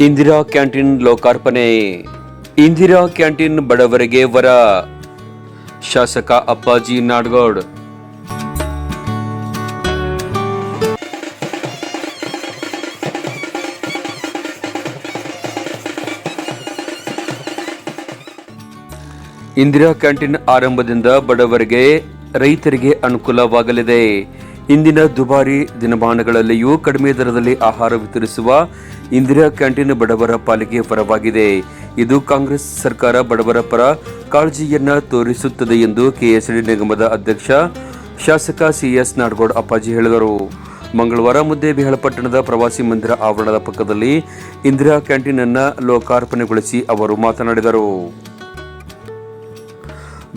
Indira canteen ಲೋಕಾರ್ಪಣೆ. Indira canteen ಬಡವರಿಗೆ ವರ. ಶಾಸಕ ಅಪ್ಪಾಜಿ ನಾಡಗೌಡ್. ಇಂದಿರಾ ಕ್ಯಾಂಟೀನ್ ಆರಂಭದಿಂದ ಬಡವರಿಗೆ ರೈತರಿಗೆ ಅನುಕೂಲವಾಗಲಿದೆ. ಇಂದಿನ ದುಬಾರಿ ದಿನಮಾನಗಳಲ್ಲಿಯೂ ಕಡಿಮೆ ದರದಲ್ಲಿ ಆಹಾರ ವಿತರಿಸುವ ಇಂದಿರಾ ಕ್ಯಾಂಟೀನ್ ಬಡವರ ಪಾಲಿಗೆ ಪರವಾಗಿದೆ ಇದು ಕಾಂಗ್ರೆಸ್ ಸರ್ಕಾರ ಬಡವರ ಪರ ಕಾಳಜಿಯನ್ನ ತೋರಿಸುತ್ತದೆ ಎಂದು ಕೆಎಸ್ಡಿ ನಿಗಮದ ಅಧ್ಯಕ್ಷ ಶಾಸಕ ಸಿಎಸ್ ನಾಡಗೌಡ ಅಪ್ಪಾಜಿ ಹೇಳಿದರು. ಮಂಗಳವಾರ ಮುದ್ದೆ ಬಿಹಳಪಟ್ಟಣದ ಪ್ರವಾಸಿ ಮಂದಿರ ಆವರಣದ ಪಕ್ಕದಲ್ಲಿ ಇಂದಿರಾ ಕ್ಯಾಂಟೀನ್ ಅನ್ನು ಲೋಕಾರ್ಪಣೆಗೊಳಿಸಿ ಅವರು ಮಾತನಾಡಿದರು.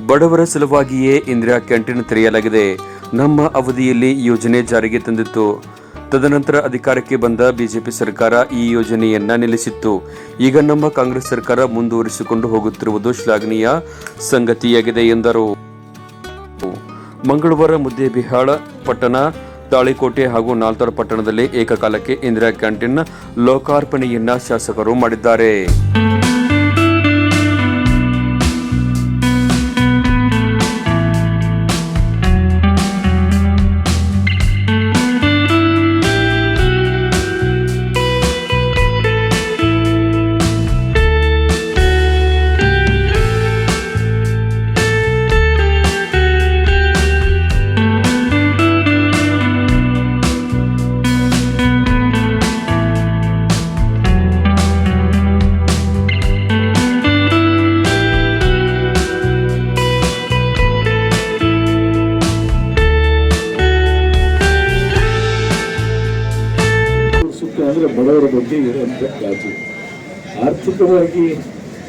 ಬಡವರ ಸಲುವಾಗಿಯೇ ಇಂದಿರಾ ಕ್ಯಾಂಟೀನ್ ತೆರೆಯಲಾಗಿದೆ. ನಮ್ಮ ಅವಧಿಯಲ್ಲಿ ಯೋಜನೆ ಜಾರಿಗೆ ತಂದಿತ್ತು. ತದನಂತರ ಅಧಿಕಾರಕ್ಕೆ ಬಂದ ಬಿಜೆಪಿ ಸರ್ಕಾರ ಈ ಯೋಜನೆಯನ್ನ ನಿಲ್ಲಿಸಿತ್ತು. ಈಗ ನಮ್ಮ ಕಾಂಗ್ರೆಸ್ ಸರ್ಕಾರ ಮುಂದುವರಿಸಿಕೊಂಡು ಹೋಗುತ್ತಿರುವುದು ಶ್ಲಾಘನೀಯ ಸಂಗತಿಯಾಗಿದೆ ಎಂದರು. ಮಂಗಳವಾರ ಮುದ್ದೇಬಿಹಾಳ ಪಟ್ಟಣ, ತಾಳಿಕೋಟೆ ಹಾಗೂ ನಾಲ್ತರ ಪಟ್ಟಣದಲ್ಲಿ ಏಕಕಾಲಕ್ಕೆ ಇಂದಿರಾ ಕ್ಯಾಂಟೀನ್ ಲೋಕಾರ್ಪಣೆಯನ್ನ ಶಾಸಕರು ಮಾಡಿದ್ದಾರೆ. ಅಂದರೆ ಬಡವರ ಬಗ್ಗೆ ಇರುವಂಥ ಕಾಳಜಿ ಆರ್ಥಿಕವಾಗಿ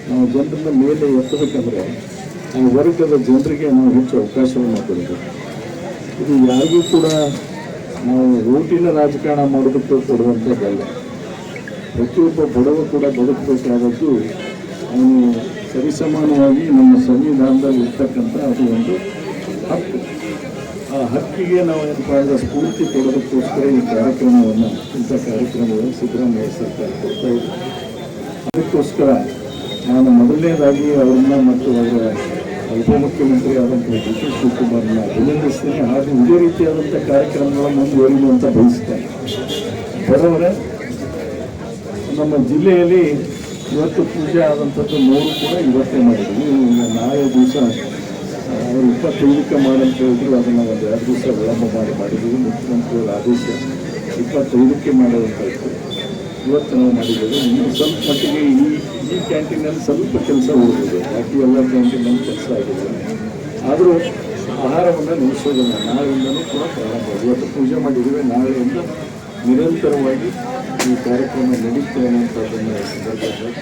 ನಾವು ಜನರನ್ನ ಮೇಲೆ ಎತ್ತಬೇಕಂದ್ರೆ ಆ ವರ್ಗದ ಜನರಿಗೆ ನಾವು ಹೆಚ್ಚು ಅವಕಾಶವನ್ನು ಕೊಡಬೇಕು. ಇದು ಯಾರಿಗೂ ಕೂಡ ನಾವು ಓಟಿನ ರಾಜಕಾರಣ ಮಾಡೋದಕ್ಕೆ ಕೊಡುವಂಥದ್ದಲ್ಲ ಪ್ರತಿಯೊಬ್ಬ ಬಡವ ಕೂಡ ಬದುಕಬೇಕಾದದ್ದು ಅವನು ಸರಿಸಮಾನವಾಗಿ ನಮ್ಮ ಸಂವಿಧಾನದಲ್ಲಿ ಇರ್ತಕ್ಕಂಥ ಅದು ಒಂದು ಹಕ್ಕು. ಆ ಹಕ್ಕಿಗೆ ನಾವು ಏನು ಮಾಡಿದ ಸ್ಫೂರ್ತಿ ಕೊಡೋದಕ್ಕೋಸ್ಕರ ಈ ಕಾರ್ಯಕ್ರಮವನ್ನು, ಇಂಥ ಕಾರ್ಯಕ್ರಮವನ್ನು ಸಿದ್ದರಾಮಯ್ಯ ಸರ್ಕಾರ ಕೊಡ್ತಾ ಇದೆ. ಅದಕ್ಕೋಸ್ಕರ ನಾನು ಮೊದಲನೇದಾಗಿ ಅವರನ್ನ ಮತ್ತು ಅವರ ಉಪಮುಖ್ಯಮಂತ್ರಿ ಆದಂಥ ಡಿ ಕೆ ಶಿವಕುಮಾರ್ನ ಅಭಿನಂದಿಸ್ತೇನೆ. ಹಾಗೂ ಇದೇ ರೀತಿಯಾದಂಥ ಕಾರ್ಯಕ್ರಮಗಳನ್ನು ಮುಂದುವರಿಯಲು ಅಂತ ಬಯಸ್ತೇನೆ. ಬರೋರೆ ನಮ್ಮ ಜಿಲ್ಲೆಯಲ್ಲಿ ಇವತ್ತು ಪೂಜೆ ಆದಂಥದ್ದು ಮೂರು ಕೂಡ ಇವತ್ತೇ ಮಾಡಿದ್ವಿ ನಾಳೆ ದಿವಸ ಅವರು ಇಪ್ಪತ್ತೈದಕ್ಕೆ ಮಾಡಂತ ಹೇಳಿದ್ರು, ಅದನ್ನು ಒಂದು ಎರಡು ದಿವಸ ವಿಳಂಬ ಮಾಡಿ ಮಾಡಿದ್ದೀವಿ ಮುಖ್ಯಮಂತ್ರಿಯವರ ಆದೇಶ ಇಪ್ಪತ್ತೈದಕ್ಕೆ ಮಾಡೋದಂತ ಇತ್ತು. ಇವತ್ತು ನಾವು ಮಾಡಿದ್ದೇವೆ. ಇನ್ನು ಸ್ವಲ್ಪ ಮಟ್ಟಿಗೆ ಈ ಈ ಕ್ಯಾಂಟೀನಲ್ಲಿ ಸ್ವಲ್ಪ ಕೆಲಸ ಉಳಿದಿದೆ ಬಾಕಿ ಎಲ್ಲ ಕ್ಯಾಂಟೀನಲ್ಲಿ ಕೆಲಸ ಆಗಿದೆ. ಆದರೂ ಆಹಾರವನ್ನು ನಿಲ್ಲಿಸೋದಿಲ್ಲ. ನಾಳೆಯಿಂದಲೂ ಕೂಡ ಪ್ರಾರಂಭ ಇವತ್ತು ಪೂಜೆ ಮಾಡಿದ್ದೀವಿ. ನಾಳೆಯಿಂದ ನಿರಂತರವಾಗಿ ಈ ಕಾರ್ಯಕ್ರಮ ನಡೀತದೆ ಅನ್ನೋಂಥದ್ದನ್ನು ಸಂದರ್ಭದಲ್ಲಿ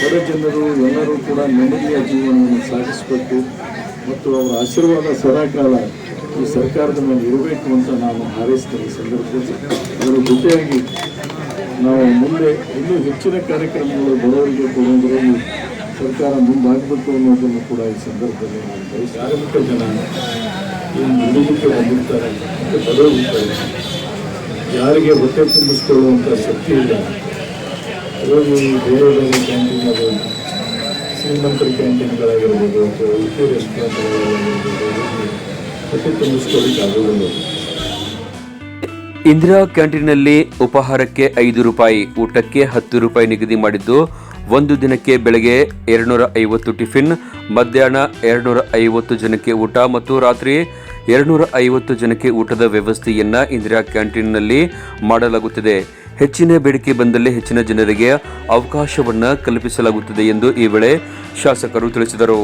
ಬಡ ಜನರು ಎಲ್ಲರೂ ಕೂಡ ನೆಮ್ಮದಿಯ ಜೀವನವನ್ನು ಸಾಗಿಸಬೇಕು. ಮತ್ತು ಅವರ ಆಶೀರ್ವಾದ ಸದಾಕಾಲ ಈ ಸರ್ಕಾರದ ಮೇಲೆ ಇರಬೇಕು ಅಂತ ನಾನು ಹಾರೈಸ್ತೇನೆ ಈ ಸಂದರ್ಭದಲ್ಲಿ. ಅದರ ಜೊತೆಯಾಗಿ ನಾವು ಮುಂದೆ ಇನ್ನೂ ಹೆಚ್ಚಿನ ಕಾರ್ಯಕ್ರಮಗಳು ಬಡವರಿಗೆ ಕೊಡುವುದರಲ್ಲಿ ಸರ್ಕಾರ ಮುಂದಾಗಬೇಕು ಅನ್ನೋದನ್ನು ಕೂಡ ಈ ಸಂದರ್ಭದಲ್ಲಿ ನಾನು ಬಯಸ್ತೇನೆ ಜನ ಬಂದಿರ್ತಾರೆ ಮತ್ತು ಬಡವರಿರ್ತಾರೆ ಯಾರಿಗೆ ಹೊಟ್ಟೆ ತುಂಬಿಸ್ಕೊಳ್ಳುವಂಥ ಶಕ್ತಿ ಇಲ್ಲ. ಅದರಲ್ಲಿ ಬೇರೆ ಬೇರೆ ಕ್ಯಾಂಟೀನ್ ಕ್ಯಾಂಟೀನ್ಗಳಾಗಿರ್ಬೋದು ಅಥವಾ ರೆಸ್ಟೋರೆಂಟ್ಗಳಾಗಿರ್ಬೋದು ಇಂದಿರಾ ಕ್ಯಾಂಟೀನ್ನಲ್ಲಿ ಉಪಹಾರಕ್ಕೆ ಐದು ರೂಪಾಯಿ, ಊಟಕ್ಕೆ ಹತ್ತು ರೂಪಾಯಿ ನಿಗದಿ ಮಾಡಿದ್ದು, ಒಂದು ದಿನಕ್ಕೆ ಬೆಳಗ್ಗೆ ಎರಡುನೂರ ಐವತ್ತು ಟಿಫಿನ್, ಮಧ್ಯಾಹ್ನ ಎರಡುನೂರ ಐವತ್ತು ಜನಕ್ಕೆ ಊಟ ಮತ್ತು ರಾತ್ರಿ ಎರಡುನೂರ ಐವತ್ತು ಜನಕ್ಕೆ ಊಟದ ವ್ಯವಸ್ಥೆಯನ್ನು ಇಂದಿರಾ ಕ್ಯಾಂಟೀನ್ನಲ್ಲಿ ಮಾಡಲಾಗುತ್ತಿದೆ. ಹೆಚ್ಚಿನ ಬೇಡಿಕೆ ಬಂದಲ್ಲಿ ಹೆಚ್ಚಿನ ಜನರಿಗೆ ಅವಕಾಶವನ್ನು ಕಲ್ಪಿಸಲಾಗುತ್ತದೆ ಎಂದು ಈ ವೇಳೆ ಶಾಸಕರು ತಿಳಿಸಿದರು.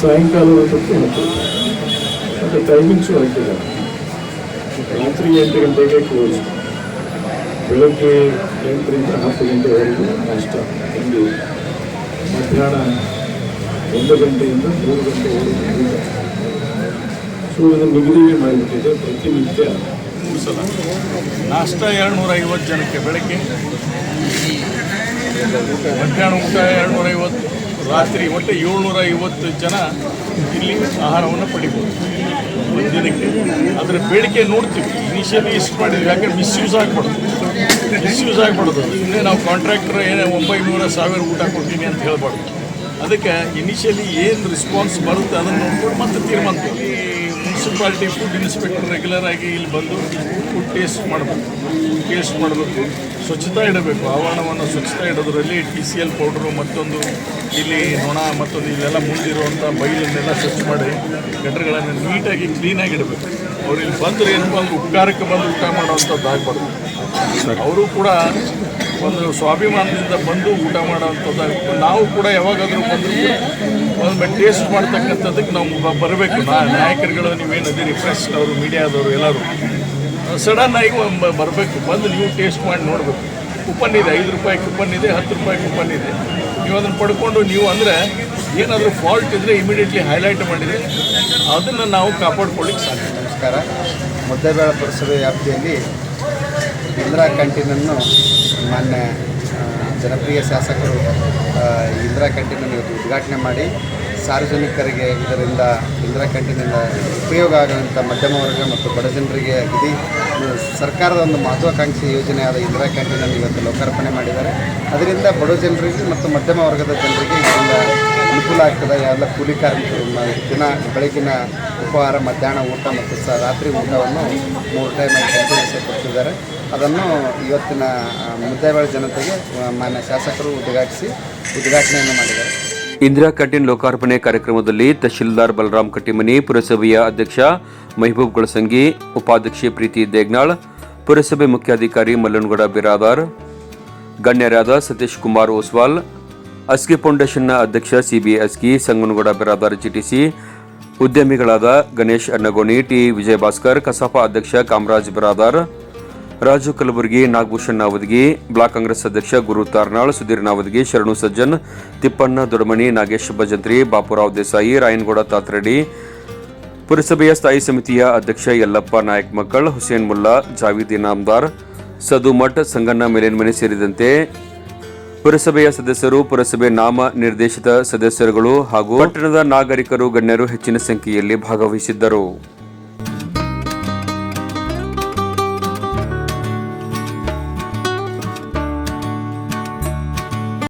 ಸಾಯಂಕಾಲ ಮತ್ತು ಟೈಮಿಂಗ್ಸು ಹಾಕಿದ್ದಾರೆ ರಾತ್ರಿ ಎಂಟು ಗಂಟೆಗೆ ಕ್ಲೋಸ್ ಬೆಳಗ್ಗೆ ಎಂಟರಿಂದ ಹತ್ತು ಗಂಟೆವರೆಗೂ ನಾಷ್ಟ. ಒಂದು ಮಧ್ಯಾಹ್ನ ಒಂದು ಗಂಟೆಯಿಂದ ಮೂರು ಗಂಟೆವರೆಗೂ ಸೊ ಇದನ್ನು ನಿಗದಿಗೆ ಮಾಡಿಬಿಟ್ಟಿದೆ. ಪ್ರತಿನಿತ್ಯ ಸಲ. ನಾಷ್ಟ ಎರಡು ನೂರ ಐವತ್ತು ಜನಕ್ಕೆ. ಬೆಳಗ್ಗೆ ಮಧ್ಯಾಹ್ನ ಊಟ ಎರಡು ನೂರ ಐವತ್ತು ರಾತ್ರಿ ಒಟ್ಟು ಏಳ್ನೂರ ಐವತ್ತು ಜನ ಇಲ್ಲಿ ಆಹಾರವನ್ನು ಪಡಿಬೋದು. ದಿನಕ್ಕೆ. ಅದರ ಬೇಡಿಕೆ ನೋಡ್ತೀವಿ. ಇನಿಷಿಯಲಿ ಇಷ್ಟು ಮಾಡಿದ್ವಿ. ಯಾಕೆ ಮಿಸ್ಯೂಸ್ ಆಗ್ಬಾರ್ದು. ಮಿಸ್ಯೂಸ್ ಆಗ್ಬಾರ್ದು. ಇನ್ನೇ ನಾವು ಕಾಂಟ್ರಾಕ್ಟರ್ ಏನೇ ಒಂಬೈನೂರ ಸಾವಿರ ಊಟ ಕೊಡ್ತೀನಿ ಅಂತ ಹೇಳ್ಬಾರ್ದು. ಅದಕ್ಕೆ ಇನಿಷಿಯಲಿ ಏನು ರಿಸ್ಪಾನ್ಸ್ ಬರುತ್ತೆ ಅದನ್ನು ನೋಡ್ಕೊಂಡು ಮತ್ತೆ ತೀರ್ಮಾನ ಮುನ್ಸಿಪಾಲ್ಟಿ ಫುಡ್ ಇನ್ಸ್ಪೆಕ್ಟರ್ ರೆಗ್ಯುಲರ್ ಆಗಿ ಇಲ್ಲಿ ಬಂದು ಫುಡ್ ಟೇಸ್ಟ್ ಮಾಡಬೇಕು ಟೇಸ್ಟ್ ಮಾಡಬೇಕು. ಸ್ವಚ್ಛತಾ ಇಡಬೇಕು. ಆವರಣವನ್ನು ಸ್ವಚ್ಛತಾ ಇಡೋದ್ರಲ್ಲಿ ಟಿ ಸಿ ಎಲ್ ಪೌಡ್ರು ಮತ್ತೊಂದು ಇಲ್ಲಿ ನೊಣ ಮತ್ತೊಂದು ಇಲ್ಲೆಲ್ಲ ಮುಂದಿರುವಂಥ ಬೈಲನ್ನೆಲ್ಲ ಸ್ವಚ್ಛ ಮಾಡಿ ಗಟ್ಟರ್ಗಳನ್ನು ನೀಟಾಗಿ ಕ್ಲೀನಾಗಿ ಇಡಬೇಕು. ಅವ್ರು ಇಲ್ಲಿ ಬಂದರೆ ಏನಪ್ಪ ಅಂದ್ರೆ ಉಪಕಾರಕ್ಕೆ ಬಂದು ಊಟ ಮಾಡುವಂಥದ್ದು ಆಗಬಾರ್ದು. ಅವರು ಕೂಡ ಒಂದು ಸ್ವಾಭಿಮಾನದಿಂದ ಬಂದು ಊಟ ಮಾಡೋವಂಥದ್ದು ನಾವು ಕೂಡ ಯಾವಾಗಾದರೂ ಬಂದು ಒಂದು ಟೇಸ್ಟ್ ಮಾಡ್ತಕ್ಕಂಥದ್ದಕ್ಕೆ ನಾವು ಬರಬೇಕು. ನಾ ನಾಯಕರುಗಳು, ನೀವೇನು ಅದೇ ಅವರು, ಮೀಡಿಯಾದವರು ಎಲ್ಲರೂ. ಸಡನ್ ಆಗಿ ಬರಬೇಕು. ಬಂದು ನೀವು ಟೇಸ್ಟ್ ಮಾಡಿ ನೋಡಬೇಕು. ಕೂಪನ್ ಇದೆ, ಐದು ರೂಪಾಯಿ ಕೂಪನ್ ಇದೆ, ಹತ್ತು ರೂಪಾಯಿ ಕೂಪನ್ ಇದೆ. ನೀವು ಅದನ್ನು ಪಡ್ಕೊಂಡು ನೀವು ಅಂದರೆ ಏನಾದರೂ ಫಾಲ್ಟ್ ಇದ್ದರೆ ಇಮಿಡಿಯೇಟ್ಲಿ ಹೈಲೈಟ್ ಮಾಡಿದರೆ ಅದನ್ನು ನಾವು ಕಾಪಾಡ್ಕೊಳ್ಳಿಕ್ಕೆ ಸಾಧ್ಯ. ನಮಸ್ಕಾರ. ಮುದ್ದೆಬೇಳ ಪರಿಸರ ವ್ಯಾಪ್ತಿಯಲ್ಲಿ ಇಂದಿರಾ ಕ್ಯಾಂಟೀನನ್ನು ಮಾನ್ಯ ಜನಪ್ರಿಯ ಶಾಸಕರು ಇಂದಿರಾ ಕ್ಯಾಂಟೀನನ್ನು ಇವತ್ತು ಉದ್ಘಾಟನೆ ಮಾಡಿ, ಸಾರ್ವಜನಿಕರಿಗೆ ಇದರಿಂದ ಇಂದಿರಾ ಕ್ಯಾಂಟೀನಿಂದ ಉಪಯೋಗ ಆಗುವಂಥ ಮಧ್ಯಮ ವರ್ಗ ಮತ್ತು ಬಡ ಜನರಿಗೆ ಇಡೀ ಸರ್ಕಾರದ ಒಂದು ಮಹತ್ವಾಕಾಂಕ್ಷಿ ಯೋಜನೆಯಾದ ಇಂದಿರಾ ಕ್ಯಾಂಟೀನನ್ನು ಇವತ್ತು ಲೋಕಾರ್ಪಣೆ ಮಾಡಿದ್ದಾರೆ. ಅದರಿಂದ ಬಡ ಜನರಿಗೆ ಮತ್ತು ಮಧ್ಯಮ ವರ್ಗದ ಜನರಿಗೆ ಇದರಿಂದ ಆಗ್ತದೆ ಎಲ್ಲ ಕೂಲಿ ಕಾರ್ಮಿಕರು ದಿನ ಬೆಳಗಿನ ಉಪಹಾರ ಮಧ್ಯಾಹ್ನ ಊಟ ಮತ್ತು ಸಹ ರಾತ್ರಿ ಊಟವನ್ನು ಮೂರು ಟೈಮ್ ಕಂಟಿನ್ಯೂಸ್ ಕೊಡ್ತಿದ್ದಾರೆ. ಅದನ್ನು ಇವತ್ತಿನ ಆ, ಜನತೆಗೆ ಮಾನ್ಯ ಶಾಸಕರು ಉದ್ಘಾಟಿಸಿ ಉದ್ಘಾಟನೆಯನ್ನು ಮಾಡಿದ್ದಾರೆ. ಇಂದಿರಾ ಕ್ಯಾಂಟೀನ್ ಲೋಕಾರ್ಪಣೆ ಕಾರ್ಯಕ್ರಮದಲ್ಲಿ ತಹಶೀಲ್ದಾರ್ ಬಲರಾಮ್ ಕಟ್ಟಿಮನಿ ಪುರಸಭೆಯ ಅಧ್ಯಕ್ಷ ಮೆಹಬೂಬ್ ಗೊಳಸಂಗಿ ಉಪಾಧ್ಯಕ್ಷೆ ಪ್ರೀತಿ ದೇಗ್ನಾಳ್ ಪುರಸಭೆ ಮುಖ್ಯಾಧಿಕಾರಿ ಮಲ್ಲನಗೌಡ ಬಿರಾದಾರ್ ಗಣ್ಯರಾದ ಸತೀಶ್ ಕುಮಾರ್ ಓಸ್ವಾಲ್ ಅಸ್ಕಿ ಫೌಂಡೇಶನ್ನ ಅಧ್ಯಕ್ಷ ಸಿಬಿ ಅಸ್ಕಿ ಸಂಗನಗೌಡ ಬಿರಾದಾರ್ ಜಿಟಿಸಿ, ಉದ್ಯಮಿಗಳಾದ ಗಣೇಶ್ ಅನ್ನಗೋಣಿ, ಟಿ ವಿಜಯಭಾಸ್ಕರ್, ಕಸಾಪ ಅಧ್ಯಕ್ಷ ಕಾಮರಾಜ್ ಬಿರಾದಾರ್ ರಾಜು ಕಲಬುರ್ಗಿ, ನಾಗಭೂಷಣ್ ನಾವದಗಿ ಬ್ಲಾಕ್ ಕಾಂಗ್ರೆಸ್ ಅಧ್ಯಕ್ಷ ಗುರು ತಾರ್ನಾಳ್, ಸುಧೀರ್ ನಾವದಗಿ, ಶರಣು ಸಜ್ಜನ್, ತಿಪ್ಪಣ್ಣ ದೊಡಮಣಿ, ನಾಗೇಶ್ ಭಜಂತ್ರಿ, ಬಾಪುರಾವ್ ದೇಸಾಯಿ, ರಾಯನಗೌಡ ತಾತ್ರೆಡ್ಡಿ, ಪುರಸಭೆಯ ಸ್ಥಾಯಿ ಸಮಿತಿಯ ಅಧ್ಯಕ್ಷ ಯಲ್ಲಪ್ಪ ನಾಯಕ್ ಮಕ್ಕಳ್, ಹುಸೇನ್ ಮುಲ್ಲಾ, ಜಾವೀದ್ ಇನಾಮ್ದಾರ್ ಸದು ಮಠ್ ಸಂಗಣ್ಣ ಮೇಲೇನ್ಮನೆ ಸೇರಿದಂತೆ ಪುರಸಭೆಯ ಸದಸ್ಯರು ಪುರಸಭೆ ನಾಮ ನಿರ್ದೇಶಿತ ಸದಸ್ಯರುಗಳು ಹಾಗೂ ಪಟ್ಟಣದ ನಾಗರಿಕರು ಗಣ್ಯರು ಹೆಚ್ಚಿನ ಸಂಖ್ಯೆಯಲ್ಲಿ ಭಾಗವಹಿಸಿದ್ದರು.